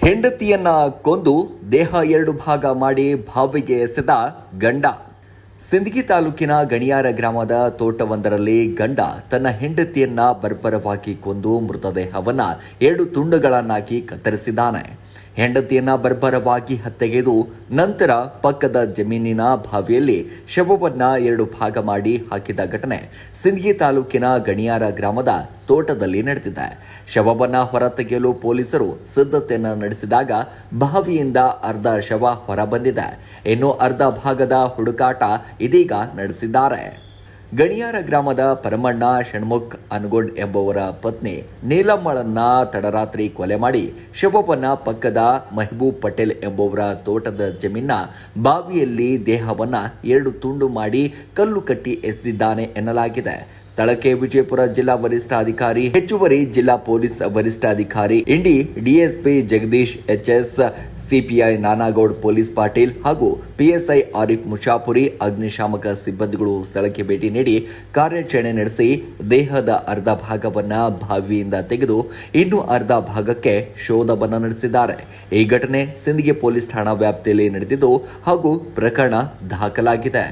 ಹೆಂಡತಿಯನ್ನ ಕೊಂದು ದೇಹ ಎರಡು ಭಾಗ ಮಾಡಿ ಬಾವಿಗೆ ಎಸೆದ ಗಂಡ. ಸಿಂದಗಿ ತಾಲೂಕಿನ ಗಣಿಯಾರ ಗ್ರಾಮದ ತೋಟವೊಂದರಲ್ಲಿ ಗಂಡ ತನ್ನ ಹೆಂಡತಿಯನ್ನ ಬರ್ಬರವಾಗಿ ಕೊಂದು ಮೃತದೇಹವನ್ನು ಎರಡು ತುಂಡುಗಳನ್ನಾಗಿ ಕತ್ತರಿಸಿದ್ದಾನೆ. ಹೆಂಡತಿಯನ್ನ ಬರ್ಬರವಾಗಿ ಹತ್ಯೆಗೆದು ನಂತರ ಪಕ್ಕದ ಜಮೀನಿನ ಬಾವಿಯಲ್ಲಿ ಶವವನ್ನ ಎರಡು ಭಾಗ ಮಾಡಿ ಹಾಕಿದ ಘಟನೆ ಸಿಂದಗಿ ತಾಲೂಕಿನ ಗಣಿಯಾರ ಗ್ರಾಮದ ತೋಟದಲ್ಲಿ ನಡೆದಿದೆ. ಶವವನ್ನ ಹೊರತೆಗೆಯಲು ಪೊಲೀಸರು ಸಿದ್ಧತೆಯನ್ನು ನಡೆಸಿದಾಗ ಬಾವಿಯಿಂದ ಅರ್ಧ ಶವ ಹೊರಬಂದಿದೆ. ಇನ್ನು ಅರ್ಧ ಭಾಗದ ಹುಡುಕಾಟ ಇದೀಗ ನಡೆಸಿದ್ದಾರೆ. ಗಣಿಯಾರ ಗ್ರಾಮದ ಪರಮಣ್ಣ ಷಣ್ಮುಖ್ ಅನ್ಗೋಡ್ ಎಂಬುವರ ಪತ್ನಿ ನೀಲಮ್ಮಳನ್ನ ತಡರಾತ್ರಿ ಕೊಲೆ ಮಾಡಿ ಶವವನ್ನ ಪಕ್ಕದ ಮೆಹಬೂಬ್ ಪಟೇಲ್ ಎಂಬುವರ ತೋಟದ ಜಮೀನ ಬಾವಿಯಲ್ಲಿ ದೇಹವನ್ನ ಎರಡು ತುಂಡು ಮಾಡಿ ಕಲ್ಲು ಕಟ್ಟಿ ಎಸೆದಿದ್ದಾನೆ ಎನ್ನಲಾಗಿದೆ. ಸ್ಥಳಕ್ಕೆ ವಿಜಯಪುರ ಜಿಲ್ಲಾ ವರಿಷ್ಠಾಧಿಕಾರಿ, ಹೆಚ್ಚುವರಿ ಜಿಲ್ಲಾ ಪೊಲೀಸ್ ವರಿಷ್ಠಾಧಿಕಾರಿ, Indi DSP Jagadish HS, CPI Nanagoud, police Patil ಹಾಗೂ ಪಿಎಸ್ಐ ಆರಿಫ್ ಮುಷಾಪುರಿ, ಅಗ್ನಿಶಾಮಕ ಸಿಬ್ಬಂದಿಗಳು ಸ್ಥಳಕ್ಕೆ ಭೇಟಿ ನೀಡಿ ಕಾರ್ಯಾಚರಣೆ ನಡೆಸಿ ದೇಹದ ಅರ್ಧ ಭಾಗವನ್ನು ಬಾವಿಯಿಂದ ತೆಗೆದು ಇನ್ನು ಅರ್ಧ ಭಾಗಕ್ಕೆ ಶೋಧವನ್ನು ನಡೆಸಿದ್ದಾರೆ. ಈ ಘಟನೆ ಸಿಂದಿಗೆ ಪೊಲೀಸ್ ಠಾಣಾ ವ್ಯಾಪ್ತಿಯಲ್ಲಿ ನಡೆದಿದ್ದು ಹಾಗೂ ಪ್ರಕರಣ ದಾಖಲಾಗಿದೆ.